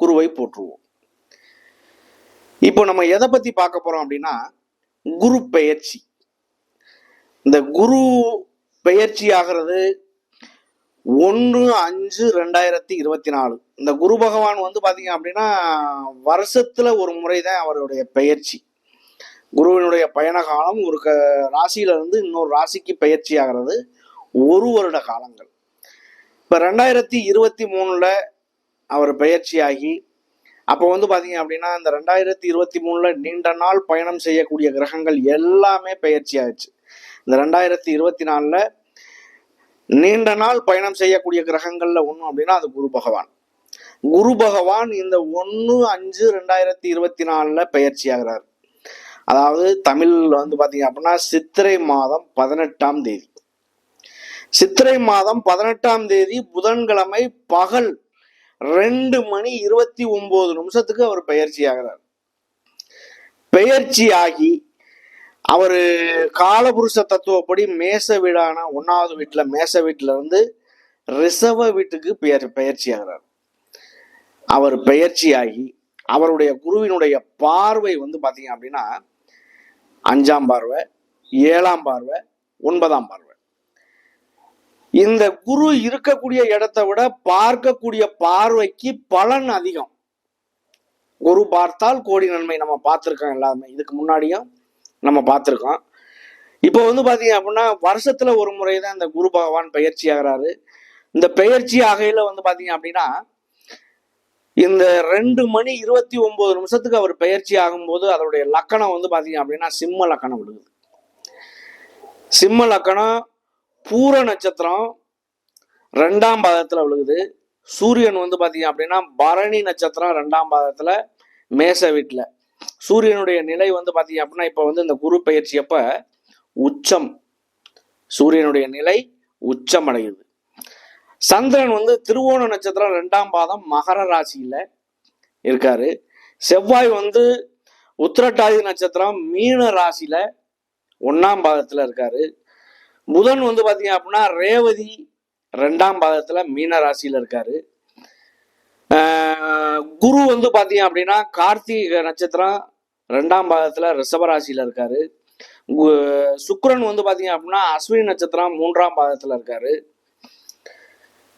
குருவை போற்றுவோம். இப்போ நம்ம எதை பத்தி பார்க்க போறோம் அப்படின்னா குரு பெயர்ச்சி. இந்த குரு பெயர்ச்சி ஆகிறது ஒன்று அஞ்சு ரெண்டாயிரத்தி இருபத்தி நாலு. இந்த குரு பகவான் வந்து பாத்தீங்க அப்படின்னா வருஷத்துல ஒரு முறை தான் அவருடைய பெயர்ச்சி. குருவினுடைய பயண காலம் ஒரு க ராசியில இருந்து இன்னொரு ராசிக்கு பயிற்சி ஆகிறது ஒரு வருட காலங்கள். இப்ப ரெண்டாயிரத்தி இருபத்தி மூணுல அவர் பெயர்ச்சியாகி அப்போ வந்து பாத்தீங்க அப்படின்னா இந்த ரெண்டாயிரத்தி இருபத்தி மூணுல நீண்ட நாள் பயணம் செய்யக்கூடிய கிரகங்கள் எல்லாமே பெயர்ச்சி ஆயிடுச்சு இந்த ரெண்டாயிரத்தி இருபத்தி நாலுல நீண்ட நாள் பயணம் செய்யக்கூடிய கிரகங்கள்ல ஒன்று அப்படின்னா அது குரு பகவான். குரு பகவான் இந்த ஒன்று அஞ்சு ரெண்டாயிரத்தி இருபத்தி நாலுல பெயர்ச்சி ஆகிறார் அதாவது தமிழ் வந்து பாத்தீங்க அப்படின்னா சித்திரை மாதம் பதினெட்டாம் தேதி. சித்திரை மாதம் பதினெட்டாம் தேதி புதன்கிழமை பகல் ரெண்டு மணி இருபத்தி ஒன்பது நிமிஷத்துக்கு அவர் பெயர்ச்சி ஆகிறார் பெயர்ச்சி ஆகி அவர் காலபுருஷ தத்துவப்படி மேச வீடான ஒன்னாவது வீட்டில் மேச வீட்டில் இருந்து ரிசவ வீட்டுக்கு பெயர் பெயர்ச்சி ஆகிறார் அவர் பெயர்ச்சி ஆகி அவருடைய குருவினுடைய பார்வை வந்து பார்த்தீங்க அப்படின்னா அஞ்சாம் பார்வை ஏழாம் பார்வை ஒன்பதாம் பார்வை. இந்த குரு இருக்கக்கூடிய இடத்தை விட பார்க்கக்கூடிய பார்வைக்கு பலன் அதிகம். குரு பார்த்தால் கோடி நன்மை நம்ம பார்த்துருக்கோம் எல்லாருமே இதுக்கு முன்னாடியும் நம்ம பார்த்துருக்கோம். இப்போ வந்து பார்த்தீங்க அப்படின்னா வருஷத்துல ஒரு முறை தான் இந்த குரு பகவான் பயிற்சி ஆகிறாரு. இந்த பெயர்ச்சி ஆகையில வந்து பார்த்தீங்க அப்படின்னா இந்த ரெண்டு மணி இருபத்தி ஒன்பது நிமிஷத்துக்கு அவர் பெயர்ச்சி ஆகும்போது அதனுடைய லக்கணம் வந்து பார்த்தீங்க அப்படின்னா சிம்ம லக்கணம் விழுகுது. சிம்ம லக்கணம் பூர நட்சத்திரம் ரெண்டாம் பாதத்துல விழுகுது. சூரியன் வந்து பாத்தீங்க அப்படின்னா பரணி நட்சத்திரம் ரெண்டாம் பாதத்துல மேச வீட்டுல. சூரியனுடைய நிலை வந்து பாத்தீங்க அப்படின்னா இப்ப வந்து இந்த குரு பயிற்சி அப்ப உச்சம். சூரியனுடைய நிலை உச்சம் அடையுது. சந்திரன் வந்து திருவோண நட்சத்திரம் ரெண்டாம் பாதம் மகர ராசியில இருக்காரு. செவ்வாய் வந்து உத்திரட்டாதி நட்சத்திரம் மீன ராசியில ஒன்னாம் பாதத்துல இருக்காரு. புதன் வந்து பாத்தீங்க அப்படின்னா ரேவதி ரெண்டாம் பாதத்துல மீன ராசியில இருக்காரு. குரு வந்து பாத்தீங்க அப்படின்னா கார்த்திகை நட்சத்திரம் ரெண்டாம் பாதத்துல ரிஷபராசியில இருக்காரு. கு- வந்து பாத்தீங்க அப்படின்னா அஸ்வினி நட்சத்திரம் மூன்றாம் பாதத்துல இருக்காரு.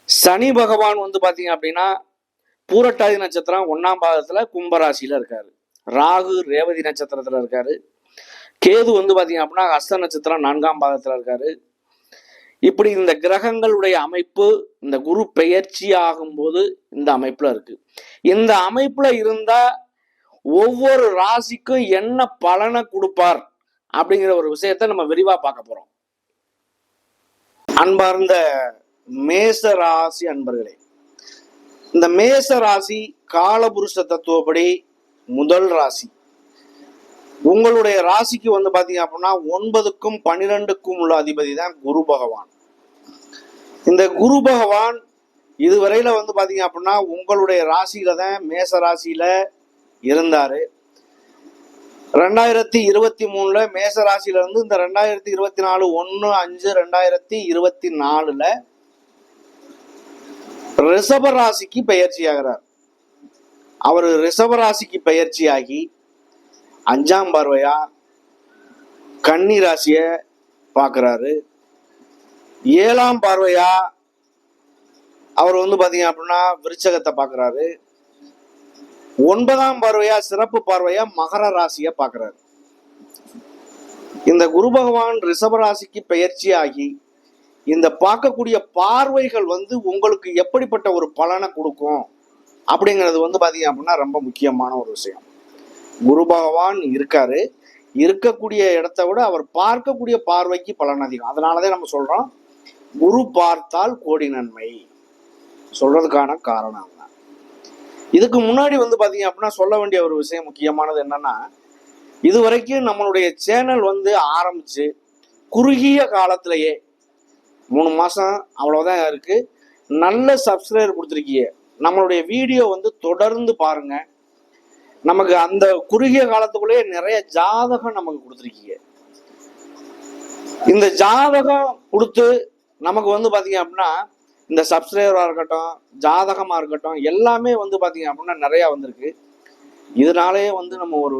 சனி பகவான் வந்து பாத்தீங்க அப்படின்னா பூரட்டாதி நட்சத்திரம் ஒன்னாம் பாதத்துல கும்பராசியில இருக்காரு. ராகு ரேவதி நட்சத்திரத்துல இருக்காரு. கேது வந்து பாத்தீங்க அப்படின்னா ஹஸ்த நட்சத்திரம் நான்காம் பாதத்துல இருக்காரு. இப்படி இந்த கிரகங்களுடைய அமைப்பு இந்த குரு பெயர்ச்சி ஆகும்போது இந்த அமைப்புல இருக்கு. இந்த அமைப்புல இருந்தா ஒவ்வொரு ராசிக்கும் என்ன பலனை கொடுப்பார் அப்படிங்கிற ஒரு விஷயத்தை நம்ம விரிவா பார்க்க போறோம். அன்பார்ந்த மேச ராசி அன்பர்களே இந்த மேச ராசி காலபுருஷ தத்துவப்படி முதல் ராசி. உங்களுடைய ராசிக்கு வந்து பாத்தீங்க அப்படின்னா ஒன்பதுக்கும் பன்னிரெண்டுக்கும் உள்ள அதிபதி தான் குரு பகவான். இந்த குரு பகவான் இதுவரையில வந்து பாத்தீங்க அப்படின்னா உங்களுடைய ராசியில தான் மேச ராசியில இருந்தாரு. ரெண்டாயிரத்தி இருபத்தி மூணுல மேச ராசியில இருந்து இந்த ரெண்டாயிரத்தி இருபத்தி நாலு ஒன்னு அஞ்சு ரெண்டாயிரத்தி இருபத்தி நாலுல ரிஷப ராசிக்கு பயிற்சி ஆகிறார். அவர் ரிஷப ராசிக்கு பயிற்சியாகி ஆகி அஞ்சாம் பார்வையா கன்னி ராசிய பார்க்கறாரு. ஏழாம் பார்வையா அவர் வந்து பாத்தீங்க அப்படின்னா விருச்சகத்தை பார்க்கறாரு. ஒன்பதாம் பார்வையா சிறப்பு பார்வையா மகர ராசிய பார்க்கறாரு. இந்த குரு பகவான் ரிஷப ராசிக்கு பெயர்ச்சி ஆகி இந்த பார்க்கக்கூடிய பார்வைகள் வந்து உங்களுக்கு எப்படிப்பட்ட ஒரு பலனை கொடுக்கும் அப்படிங்கிறது வந்து பாத்தீங்க அப்படின்னா ரொம்ப முக்கியமான ஒரு விஷயம். குரு பகவான் இருக்காரு. இருக்கக்கூடிய இடத்த விட அவர் பார்க்கக்கூடிய பார்வைக்கு பலன் அதிகம். அதனாலதான் நம்ம சொல்றோம் குரு பார்த்தால் கோடி நன்மை. சொல்றதுக்கான காரணம் தான் இதுக்கு முன்னாடி வந்து பாத்தீங்க அப்படின்னா சொல்ல வேண்டிய ஒரு விஷயம் முக்கியமானது என்னன்னா இது வரைக்கும் நம்மளுடைய சேனல் வந்து ஆரம்பிச்சு குறுகிய காலத்திலேயே மூணு மாசம் அவ்வளவுதான் இருக்கு. நல்ல சப்ஸ்கிரைபர் கொடுத்துருக்கீங்க. நம்மளுடைய வீடியோ வந்து தொடர்ந்து பாருங்க. நமக்கு அந்த குறுகிய காலத்துக்குள்ளேயே நிறைய ஜாதகம் நமக்கு கொடுத்துருக்கீங்க. இந்த ஜாதகம் கொடுத்து நமக்கு வந்து பார்த்தீங்க அப்படின்னா இந்த சப்ஸ்கிரைபராக இருக்கட்டும் ஜாதகமாக இருக்கட்டும் எல்லாமே வந்து பார்த்தீங்க அப்படின்னா நிறையா வந்திருக்கு. இதனாலேயே வந்து நம்ம ஒரு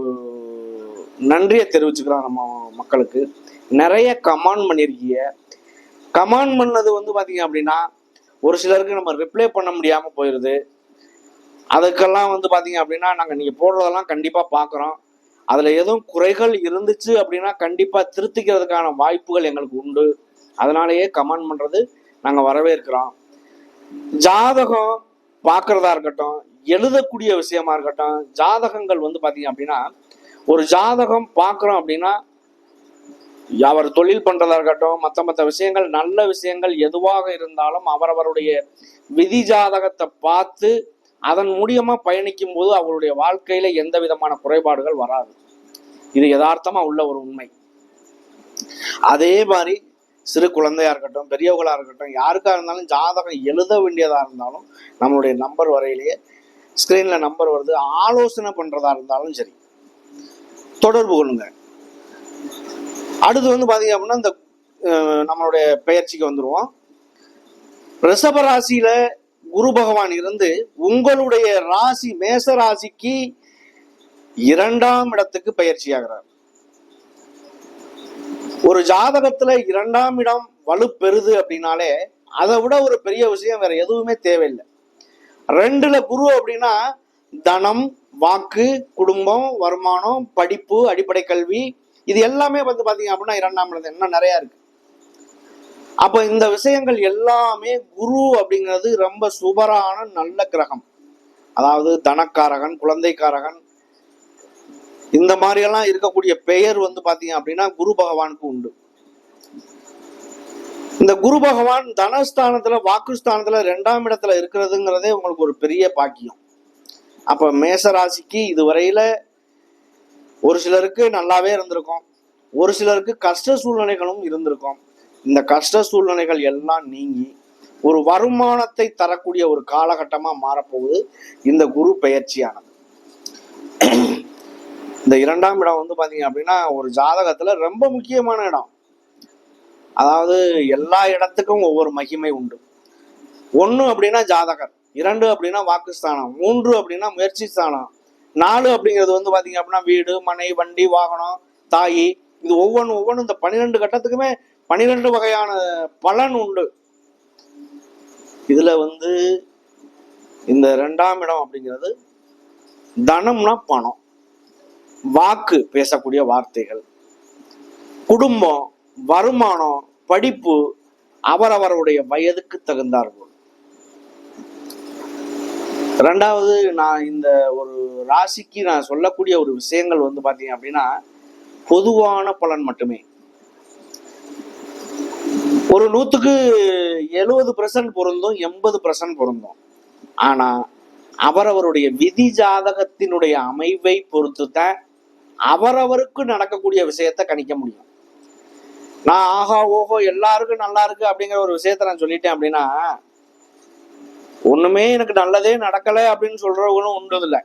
நன்றியை தெரிவிச்சுக்கிறோம் நம்ம மக்களுக்கு. நிறைய கமெண்ட் பண்ணியிருக்கீங்க கமெண்ட் பண்ணது வந்து பார்த்தீங்க அப்படின்னா ஒரு சிலருக்கு நம்ம ரிப்ளை பண்ண முடியாமல் போயிடுது அதுக்கெல்லாம் வந்து பார்த்தீங்க அப்படின்னா நாங்கள் நீங்கள் போடுறதெல்லாம் கண்டிப்பாக பார்க்குறோம் அதில் எதுவும் குறைகள் இருந்துச்சு அப்படின்னா கண்டிப்பாக திருத்திக்கிறதுக்கான வாய்ப்புகள் எங்களுக்கு உண்டு. அதனாலேயே கமெண்ட் பண்ணுறது நாங்கள் வரவேற்கிறோம். ஜாதகம் பார்க்குறதா இருக்கட்டும் எழுதக்கூடிய விஷயமா இருக்கட்டும் ஜாதகங்கள் வந்து பார்த்தீங்க அப்படின்னா ஒரு ஜாதகம் பார்க்குறோம் அப்படின்னா அவர் தொழில் பண்றதா இருக்கட்டும் மற்ற மற்ற விஷயங்கள் நல்ல விஷயங்கள் எதுவாக இருந்தாலும் அவரவருடைய விதி ஜாதகத்தை பார்த்து அதன் மூலியமா பயணிக்கும் போது அவருடைய வாழ்க்கையில எந்த விதமான குறைபாடுகள் வராது. இது யதார்த்தமா உள்ள ஒரு உண்மை. அதே மாதிரி சிறு குழந்தையா இருக்கட்டும் பெரியவர்களா இருக்கட்டும் யாருக்கா இருந்தாலும் ஜாதகம் எழுத வேண்டியதா இருந்தாலும் நம்மளுடைய நம்பர் வரையிலேயே ஸ்கிரீன்ல நம்பர் வருது. ஆலோசனை பண்றதா இருந்தாலும் சரி. தொடர்பு கொள்ளுங்க. அடுத்து வந்து பாத்தீங்க அப்படின்னா இந்த நம்மளுடைய பெயர்ச்சிக்கு வந்துருவோம். ரிஷபராசியில குரு பகவான் இருந்து உங்களுடைய ராசி மேச ராசிக்கு இரண்டாம் இடத்துக்கு பயிற்சி ஆகிறார் ஒரு ஜாதகத்துல இரண்டாம் இடம் வலுப்பெறுது அப்படின்னாலே அதை விட ஒரு பெரிய விஷயம் வேற எதுவுமே தேவையில்லை. ரெண்டுல குரு அப்படின்னா தனம் வாக்கு குடும்பம் வருமானம் படிப்பு அடிப்படை கல்வி இது எல்லாமே வந்து பாத்தீங்க அப்படின்னா இரண்டாம் இடம் இன்னும் நிறைய இருக்கு. அப்ப இந்த விஷயங்கள் எல்லாமே குரு அப்படிங்கிறது ரொம்ப சுபரான நல்ல கிரகம். அதாவது தனக்காரகன் குழந்தைக்காரகன் இந்த மாதிரி எல்லாம் இருக்கக்கூடிய பெயர் வந்து பாத்தீங்க அப்படின்னா குரு பகவானுக்கு உண்டு. இந்த குரு பகவான் தனஸ்தானத்துல வாக்குஸ்தானத்துல ரெண்டாம் இடத்துல இருக்கிறதுங்கிறதே உங்களுக்கு ஒரு பெரிய பாக்கியம். அப்ப மேசராசிக்கு இதுவரையில ஒரு சிலருக்கு நல்லாவே இருந்திருக்கும். ஒரு சிலருக்கு கஷ்ட சூழ்நிலைகளும் இருந்திருக்கும். இந்த கஷ்ட சூழ்நிலைகள் எல்லாம் நீங்கி ஒரு வருமானத்தை தரக்கூடிய ஒரு காலகட்டமா மாறப்போகுது இந்த குரு பெயர்ச்சியானது. இந்த இரண்டாம் இடம் வந்து பார்த்தீங்க அப்படின்னா ஒரு ஜாதகத்துல ரொம்ப முக்கியமான இடம். அதாவது எல்லா இடத்துக்கும் ஒவ்வொரு மகிமை உண்டு. ஒன்று அப்படின்னா ஜாதகர் இரண்டு அப்படின்னா வாக்குஸ்தானம் மூன்று அப்படின்னா முயற்சி ஸ்தானம் நாலு அப்படிங்கிறது வந்து பார்த்தீங்க அப்படின்னா வீடு மனை வண்டி வாகனம் தாயி இது ஒவ்வொன்று ஒவ்வொன்றும் இந்த பன்னிரெண்டு கட்டத்துக்குமே பன்னிரெண்டு வகையான பலன் உண்டு. இதுல வந்து இந்த ரெண்டாம் இடம் அப்படிங்கிறது தனம்னா பணம். வாக்கு பேசக்கூடிய வார்த்தைகள். குடும்பம் வருமானம் படிப்பு அவரவருடைய வயதுக்கு தகுந்தார்கள் ரெண்டாவது நான் இந்த ஒரு ராசிக்கு நான் சொல்லக்கூடிய ஒரு விஷயங்கள் வந்து பார்த்தீங்க அப்படின்னா பொதுவான பலன் மட்டுமே. ஒரு நூத்துக்கு எழுபது பர்சன்ட் பொருந்தும் எண்பது பர்சன்ட் பொருந்தும். ஆனா அவரவருடைய விதி ஜாதகத்தினுடைய அமைவை பொறுத்து தான் அவரவருக்கு நடக்கக்கூடிய விஷயத்த கணிக்க முடியும். நான் ஆஹா ஓஹோ எல்லாருக்கும் நல்லா இருக்கு அப்படிங்கிற ஒரு விஷயத்த நான் சொல்லிட்டேன் அப்படின்னா ஒண்ணுமே எனக்கு நல்லதே நடக்கலை அப்படின்னு சொல்றவங்களும் உண்டு இல்லை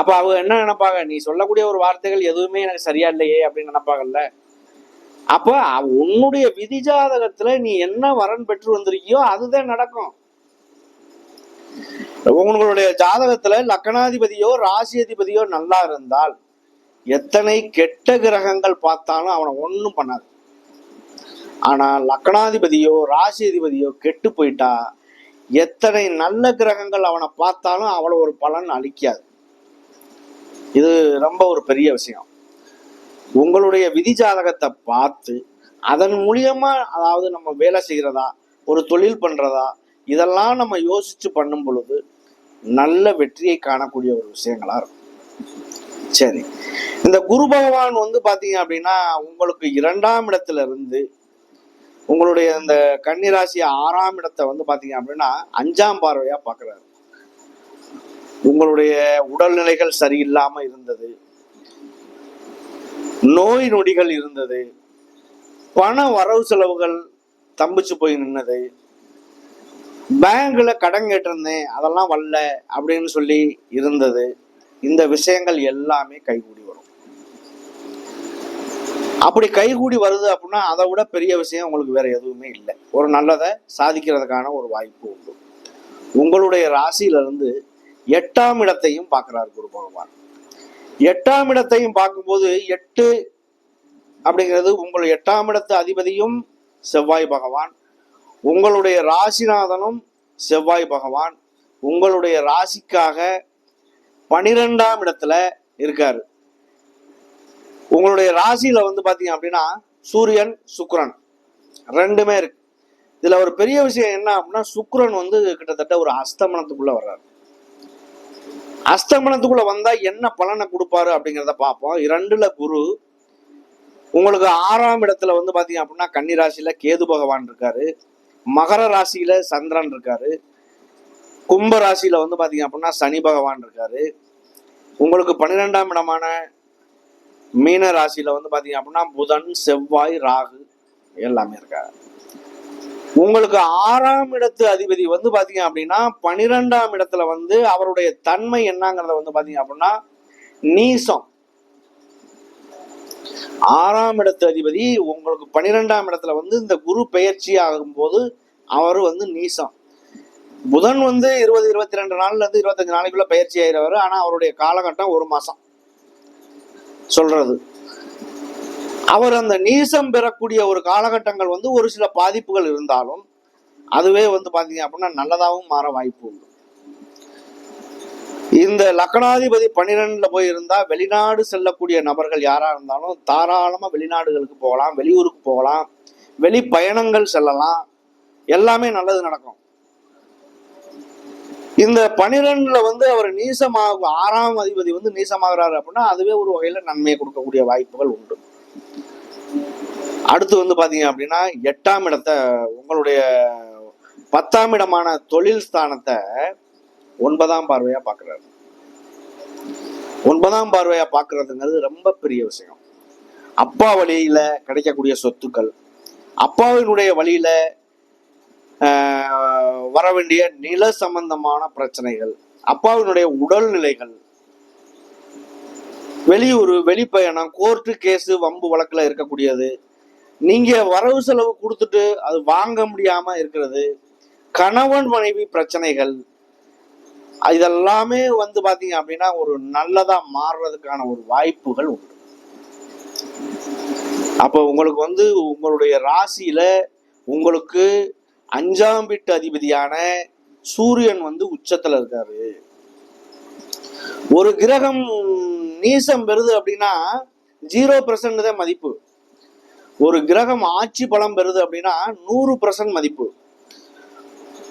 அப்ப அவங்க என்ன நினைப்பாங்க? நீ சொல்லக்கூடிய ஒரு வார்த்தைகள் எதுவுமே எனக்கு சரியா இல்லையே அப்படின்னு நினைப்பாங்கல்ல? அப்ப உன்னுடைய விதி ஜாதகத்துல நீ என்ன வரன் பெற்று வந்திருக்கியோ அதுதான் நடக்கும். உங்களுடைய ஜாதகத்துல லக்கணாதிபதியோ ராசி அதிபதியோ நல்லா இருந்தால் எத்தனை கெட்ட கிரகங்கள் பார்த்தாலும் அவனை ஒன்றும் பண்ணாது. ஆனா லக்கணாதிபதியோ ராசி அதிபதியோ கெட்டு போயிட்டா எத்தனை நல்ல கிரகங்கள் அவனை பார்த்தாலும் அவளை ஒரு பலன் அளிக்காது. இது ரொம்ப ஒரு பெரிய விஷயம். உங்களுடைய விதி ஜாதகத்தை பார்த்து அதன் மூலியமா அதாவது நம்ம வேலை செய்கிறதா ஒரு தொழில் பண்றதா இதெல்லாம் நம்ம யோசிச்சு பண்ணும் பொழுது நல்ல வெற்றியை காணக்கூடிய ஒரு விஷயங்களா இருக்கும். சரி. இந்த குரு பகவான் வந்து பாத்தீங்க அப்படின்னா உங்களுக்கு இரண்டாம் இடத்துல இருந்து உங்களுடைய இந்த கன்னிராசி ஆறாம் இடத்தை வந்து பாத்தீங்க அப்படின்னா அஞ்சாம் பார்வையா பாக்குறாரு. உங்களுடைய உடல்நிலைகள் சரியில்லாம இருந்தது. நோய் நொடிகள் இருந்தது. பண வரவு செலவுகள் தம்பிச்சு போய் நின்னது. பேங்க்ல கடன் கேட்டிருந்தேன் அதெல்லாம் வரல அப்படின்னு சொல்லி இருந்தது. இந்த விஷயங்கள் எல்லாமே கைகூடி வரும். அப்படி கைகூடி வருது அப்படின்னா அதை விட பெரிய விஷயம் உங்களுக்கு வேற எதுவுமே இல்லை. ஒரு நல்லதை சாதிக்கிறதுக்கான ஒரு வாய்ப்பு உண்டு. உங்களுடைய ராசியிலிருந்து எட்டாம் இடத்தையும் பார்க்கிறார் குரு பகவான். எட்டாம் இடத்தையும் பார்க்கும்போது எட்டு அப்படிங்கிறது உங்கள் எட்டாம் இடத்து அதிபதியும் செவ்வாய் பகவான். உங்களுடைய ராசிநாதனும் செவ்வாய் பகவான். உங்களுடைய ராசிக்காக பனிரெண்டாம் இடத்துல இருக்காரு. உங்களுடைய ராசியில வந்து பாத்தீங்க அப்படின்னா சூரியன் சுக்ரன் ரெண்டுமே இருக்கு. இதுல ஒரு பெரிய விஷயம் என்ன அப்படின்னா சுக்கிரன் வந்து கிட்டத்தட்ட ஒரு அஸ்தமனத்துக்குள்ள வர்றாரு. அஸ்தமனத்துக்குள்ள வந்தா என்ன பலனை கொடுப்பாரு அப்படிங்கிறத பார்ப்போம். இரண்டுல குரு உங்களுக்கு ஆறாம் இடத்துல வந்து பாத்தீங்க அப்படின்னா கன்னி ராசியில கேது பகவான் இருக்காரு. மகர ராசியில சந்திரன் இருக்காரு. கும்ப ராசியில வந்து பாத்தீங்க அப்படின்னா சனி பகவான் இருக்காரு. உங்களுக்கு பன்னிரெண்டாம் இடமான மீன ராசியில வந்து பாத்தீங்க அப்படின்னா புதன் செவ்வாய் ராகு எல்லாமே இருக்காரு. உங்களுக்கு ஆறாம் இடத்து அதிபதி வந்து பாத்தீங்க அப்படின்னா பனிரெண்டாம் இடத்துல வந்து அவருடைய தன்மை என்னங்கிறத வந்து பாத்தீங்க அப்படின்னா நீசம். ஆறாம் இடத்து அதிபதி உங்களுக்கு பனிரெண்டாம் இடத்துல வந்து இந்த குரு பெயர்ச்சி ஆகும்போது அவர் வந்து நீசம். புதன் வந்து இருபது இருபத்தி ரெண்டு நாள்ல இருந்து இருபத்தஞ்சு நாளைக்குள்ள பயிற்சி ஆகிறவர் ஆனா அவருடைய காலகட்டம் ஒரு மாசம். சொல்றது. அவர் அந்த நீசம் பெறக்கூடிய ஒரு காலகட்டங்கள் வந்து ஒரு சில பாதிப்புகள் இருந்தாலும் அதுவே வந்து பாத்தீங்க அப்படின்னா நல்லதாகவும் மாற வாய்ப்பு உண்டு. இந்த லக்னாதிபதி பன்னிரெண்டுல போய் இருந்தா வெளிநாடு செல்லக்கூடிய நபர்கள் யாரா இருந்தாலும் தாராளமா வெளிநாடுகளுக்கு போகலாம் வெளியூருக்கு போகலாம் வெளி பயணங்கள் செல்லலாம் எல்லாமே நல்லது நடக்கும். இந்த பனிரெண்டுல வந்து அவர் நீசமாக ஆறாம் அதிபதி வந்து நீசமாகிறாரு அப்படின்னா அதுவே ஒரு வகையில நன்மையை கொடுக்கக்கூடிய வாய்ப்புகள் உண்டு. அடுத்து வந்து பாத்தீங்க அப்படின்னா எட்டாம் இடத்தை உங்களுடைய பத்தாம் இடமான தொழில் ஸ்தானத்தை ஒன்பதாம் பார்வையா பாக்குறாரு ஒன்பதாம் பார்வையா பாக்குறதுங்கிறது ரொம்ப பெரிய விஷயம். அப்பா வழியில கிடைக்கக்கூடிய சொத்துக்கள் அப்பாவினுடைய வழியில வர வேண்டிய நில சம்பந்தமான பிரச்சனைகள் அப்பாவினுடைய உடல்நிலைகள் வெளியூர் வெளிப்பயணம் கோர்ட்டு கேஸு வம்பு வழக்கில் இருக்கக்கூடியது நீங்க வரவு செலவு கொடுத்துட்டு அது வாங்க முடியாம இருக்கிறது கணவன் மனைவி பிரச்சனைகள் இதெல்லாமே வந்து பாத்தீங்க அப்படின்னா ஒரு நல்லதா மாறுறதுக்கான ஒரு வாய்ப்புகள் உண்டு. அப்போ உங்களுக்கு வந்து உங்களுடைய ராசியில உங்களுக்கு அஞ்சாம் வீட்டு அதிபதியான சூரியன் வந்து உச்சத்துல இருக்காரு. ஒரு கிரகம் நீசம் பெறுது அப்படின்னா ஜீரோ பெர்சன்ட் தான் மதிப்பு. ஒரு கிரகம் ஆட்சி பலம் பெறுது அப்படின்னா நூறு பர்சன்ட் மதிப்பு.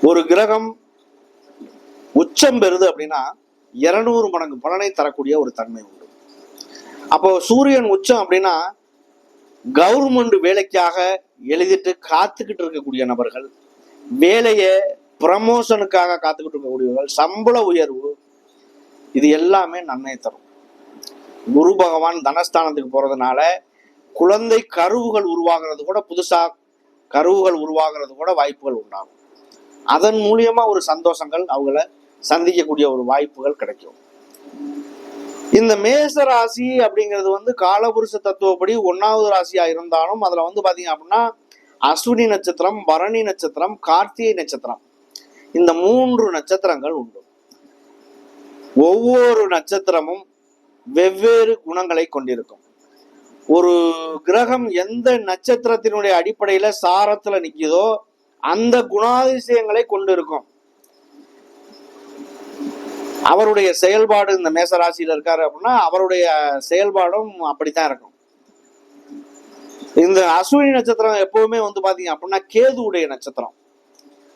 ஒரு கிரகம் உச்சம் பெறுது அப்படின்னா இருநூறு மடங்கு பலனை தரக்கூடிய ஒரு தன்மை உண்டு. அப்போ சூரியன் உச்சம் அப்படின்னா கவர்மெண்ட் வேலைக்காக எழுதிட்டு காத்துக்கிட்டு இருக்கக்கூடிய நபர்கள் வேலையை ப்ரமோஷனுக்காக காத்துக்கிட்டு இருக்கக்கூடியவர்கள் சம்பள உயர்வு இது எல்லாமே நன்மை தரும். குரு பகவான் தனஸ்தானத்துக்கு போறதுனால குழந்தை கருவுகள் உருவாகிறது கூட புதுசா கருவுகள் உருவாகிறது கூட வாய்ப்புகள் உண்டாகும். அதன் மூலியமா ஒரு சந்தோஷங்கள் அவங்கள சந்திக்கக்கூடிய ஒரு வாய்ப்புகள் கிடைக்கும். இந்த மேச ராசி அப்படிங்கிறது வந்து காலபுருஷ தத்துவப்படி ஒன்னாவது ராசியா இருந்தாலும் அதுல வந்து பாத்தீங்க அப்படின்னா அஸ்வினி நட்சத்திரம் பரணி நட்சத்திரம் கார்த்திகை நட்சத்திரம். இந்த மூன்று நட்சத்திரங்கள் உண்டு. ஒவ்வொரு நட்சத்திரமும் வெவ்வேறு குணங்களை கொண்டிருக்கும். ஒரு கிரகம் எந்த நட்சத்திரத்தினுடைய அடிப்படையில சாரத்துல நிக்குதோ அந்த குணாதிசயங்களை கொண்டிருக்கும். அவருடைய செயல்பாடு இந்த மேசராசியில இருக்காரு அப்படின்னா அவருடைய செயல்பாடும் அப்படித்தான் இருக்கும். இந்த அஸ்வினி நட்சத்திரம் எப்பவுமே வந்து பாத்தீங்க அப்படின்னா கேதுவுடைய நட்சத்திரம்.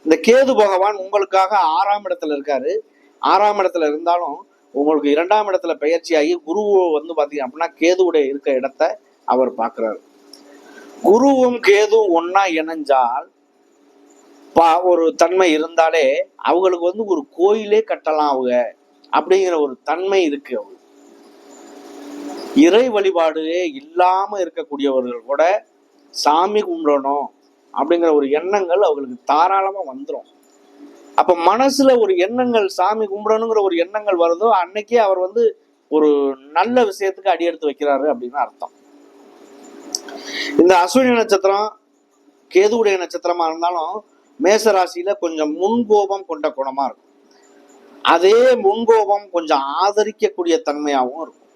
இந்த கேது பகவான் உங்களுக்காக ஆறாம் இடத்துல இருக்காரு. ஆறாம் இடத்துல இருந்தாலும் உங்களுக்கு இரண்டாம் இடத்துல பயிற்சியாகி குரு வந்து பார்த்தீங்க அப்படின்னா கேதுவுடைய இருக்க இடத்த அவர் பார்க்குறாரு. குருவும் கேதுவும் ஒன்னா இணைஞ்சால் பா ஒரு தன்மை இருந்தாலே அவங்களுக்கு வந்து ஒரு கோயிலே கட்டலாம் அவங்க அப்படிங்கிற ஒரு தன்மை இருக்கு அவங்க இறை வழிபாடே இல்லாம இருக்கக்கூடியவர்கள் கூட சாமி கும்பிடணும் அப்படிங்கிற ஒரு எண்ணங்கள் அவங்களுக்கு தாராளமா வந்துடும் அப்ப மனசுல ஒரு எண்ணங்கள் சாமி கும்பிடணுங்கிற ஒரு எண்ணங்கள் வருதோ அன்னைக்கே அவர் வந்து ஒரு நல்ல விஷயத்துக்கு அடியெடுத்து வைக்கிறாரு அப்படின்னு அர்த்தம். இந்த அஸ்வினி நட்சத்திரம் கேதுவுடைய நட்சத்திரமா இருந்தாலும் மேச ராசியில கொஞ்சம் முன்கோபம் கொண்ட குணமா இருக்கும். அதே முன்கோபம் கொஞ்சம் ஆதரிக்கக்கூடிய தன்மையாகவும் இருக்கும்.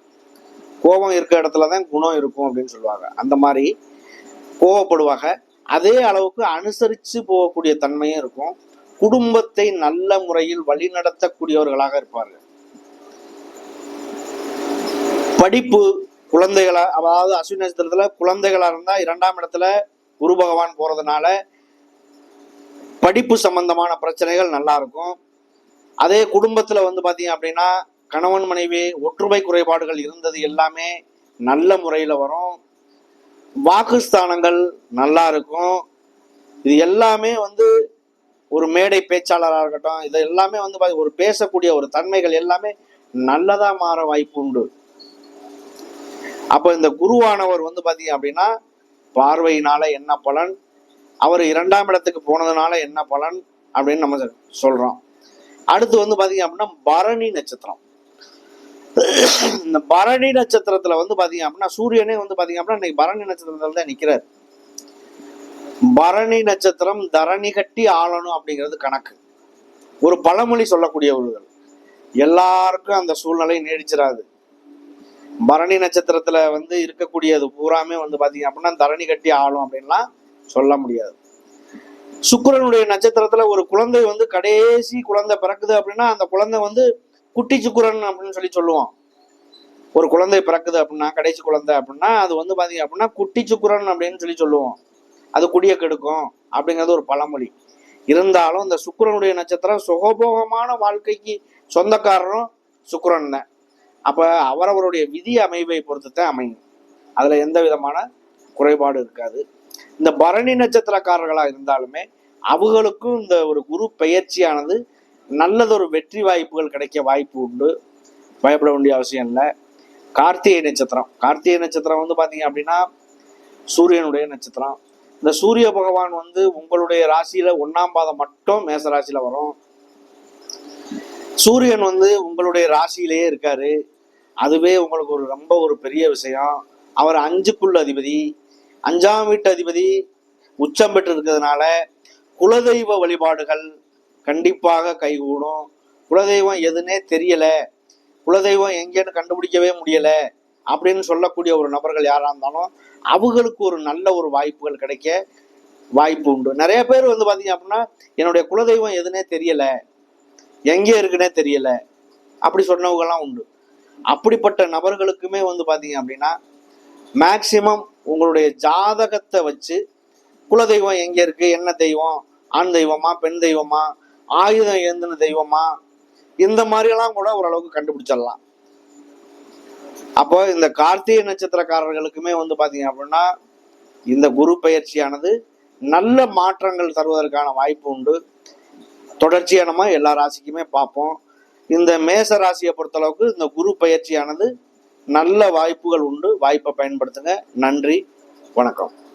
கோபம் இருக்க இடத்துல தான் குணம் இருக்கும் அப்படின்னு சொல்லுவாங்க. அந்த மாதிரி கோவப்படுவாங்க. அதே அளவுக்கு அனுசரித்து போகக்கூடிய தன்மையும் இருக்கும். குடும்பத்தை நல்ல முறையில் வழிநடத்தக்கூடியவர்களாக இருப்பார்கள். படிப்பு குழந்தைகளா அதாவது அஸ்வினி நட்சத்திரத்துல குழந்தைகளா இருந்தா இரண்டாம் இடத்துல குரு பகவான் போறதுனால படிப்பு சம்பந்தமான பிரச்சனைகள் நல்லா இருக்கும். அதே குடும்பத்துல வந்து பாத்தீங்க அப்படின்னா கணவன் மனைவி ஒற்றுமை குறைபாடுகள் இருந்தது எல்லாமே நல்ல முறையில வரும். வாக்குஸ்தானங்கள் நல்லா இருக்கும். இது எல்லாமே வந்து ஒரு மேடை பேச்சாளராக இருக்கட்டும் இது எல்லாமே வந்து பாத்தீங்க- ஒரு பேசக்கூடிய ஒரு தன்மைகள் எல்லாமே நல்லதா மாற வாய்ப்பு உண்டு. அப்ப இந்த குருவானவர் வந்து பாத்தீங்க அப்படின்னா பார்வையினால என்ன பலன் அவர் இரண்டாம் இடத்துக்கு போனதுனால என்ன பலன் அப்படின்னு நம்ம சொல்றோம். அடுத்து வந்து பாத்தீங்க அப்படின்னா பரணி நட்சத்திரம். இந்த பரணி நட்சத்திரத்துல வந்து பாத்தீங்க அப்படின்னா சூரியனே வந்து பாத்தீங்க அப்படின்னா இன்னைக்கு பரணி நட்சத்திரத்துல தான் நிக்கிறார். பரணி நட்சத்திரம் தரணி கட்டி ஆளணும் அப்படிங்கிறது கணக்கு. ஒரு பழமொழி சொல்லக்கூடியவர்கள் எல்லாருக்கும் அந்த சூழ்நிலை நீடிச்சிடாது பரணி நட்சத்திரத்துல வந்து இருக்கக்கூடியது பூராமே வந்து பாத்தீங்க அப்படின்னா தரணி கட்டி ஆளும் அப்படின்லாம் சொல்ல முடியாது. சுக்கிரனுடைய நட்சத்திரத்துல ஒரு குழந்தை வந்து கடைசி குழந்தை பிறக்குது அப்படின்னா அந்த குழந்தை வந்து குட்டி சுக்கிரன் அப்படின்னு சொல்லி சொல்லுவோம் ஒரு குழந்தை பிறக்குது அப்படின்னா கடைசி குழந்தை அப்படின்னா அது வந்து பாத்தீங்க அப்படின்னா குட்டி சுக்கிரன் அப்படின்னு சொல்லி சொல்லுவோம் அது குடிய கெடுக்கும் அப்படிங்கிறது ஒரு பழமொழி. இருந்தாலும் இந்த சுக்கரனுடைய நட்சத்திரம் சுகபோகமான வாழ்க்கைக்கு சொந்தக்காரரும் சுக்கரன் தான். அப்போ அவரவருடைய விதி அமைவை பொறுத்து தான் அமையும். அதில் எந்த விதமான குறைபாடு இருக்காது. இந்த பரணி நட்சத்திரக்காரர்களாக இருந்தாலுமே அவங்களுக்கும் இந்த ஒரு குரு பெயர்ச்சியானது நல்லதொரு வெற்றி வாய்ப்புகள் கிடைக்க வாய்ப்பு உண்டு. பயப்பட வேண்டிய அவசியம் இல்லை. கார்த்திகை நட்சத்திரம். கார்த்திகை நட்சத்திரம் வந்து பார்த்தீங்க அப்படின்னா சூரியனுடைய நட்சத்திரம். இந்த சூரிய பகவான் வந்து உங்களுடைய ராசியில ஒன்னாம் பாதம் மட்டும் மேச ராசியில வரும். சூரியன் வந்து உங்களுடைய ராசியிலேயே இருக்காரு. அதுவே உங்களுக்கு ஒரு ரொம்ப ஒரு பெரிய விஷயம். அவர் அஞ்சுக்குள்ள அதிபதி. அஞ்சாம் வீட்டு அதிபதி உச்சம் பெற்று இருக்கிறதுனால குலதெய்வ வழிபாடுகள் கண்டிப்பாக கைகூடும். குலதெய்வம் எதுனே தெரியல. குலதெய்வம் எங்கேன்னு கண்டுபிடிக்கவே முடியலை. அப்படின்னு சொல்லக்கூடிய ஒரு நபர்கள் யாரா இருந்தாலும் அவங்களுக்கு ஒரு நல்ல ஒரு வாய்ப்புகள் கிடைக்க வாய்ப்பு உண்டு. நிறைய பேர் வந்து பார்த்தீங்க அப்படின்னா என்னுடைய குலதெய்வம் எதுனே தெரியல எங்கே இருக்குன்னே தெரியல அப்படி சொன்னவங்கலாம் உண்டு. அப்படிப்பட்ட நபர்களுக்குமே வந்து பார்த்தீங்க அப்படின்னா மேக்சிமம் உங்களுடைய ஜாதகத்தை வச்சு குலதெய்வம் எங்கே இருக்கு என்ன தெய்வம் ஆண் தெய்வமா பெண் தெய்வமா ஆயுதம் ஏந்தின தெய்வமா இந்த மாதிரியெல்லாம் கூட ஓரளவுக்கு கண்டுபிடிச்சிடலாம். அப்போ இந்த கார்த்திகை நட்சத்திரக்காரர்களுக்குமே வந்து பாத்தீங்க அப்படின்னா இந்த குரு பயிற்சியானது நல்ல மாற்றங்கள் தருவதற்கான வாய்ப்பு உண்டு. தொடர்ச்சியா நம்ம எல்லா ராசிக்குமே பார்ப்போம். இந்த மேச ராசியை பொறுத்தளவுக்கு இந்த குரு பயிற்சியானது நல்ல வாய்ப்புகள் உண்டு. வாய்ப்பை பயன்படுத்துங்க. நன்றி. வணக்கம்.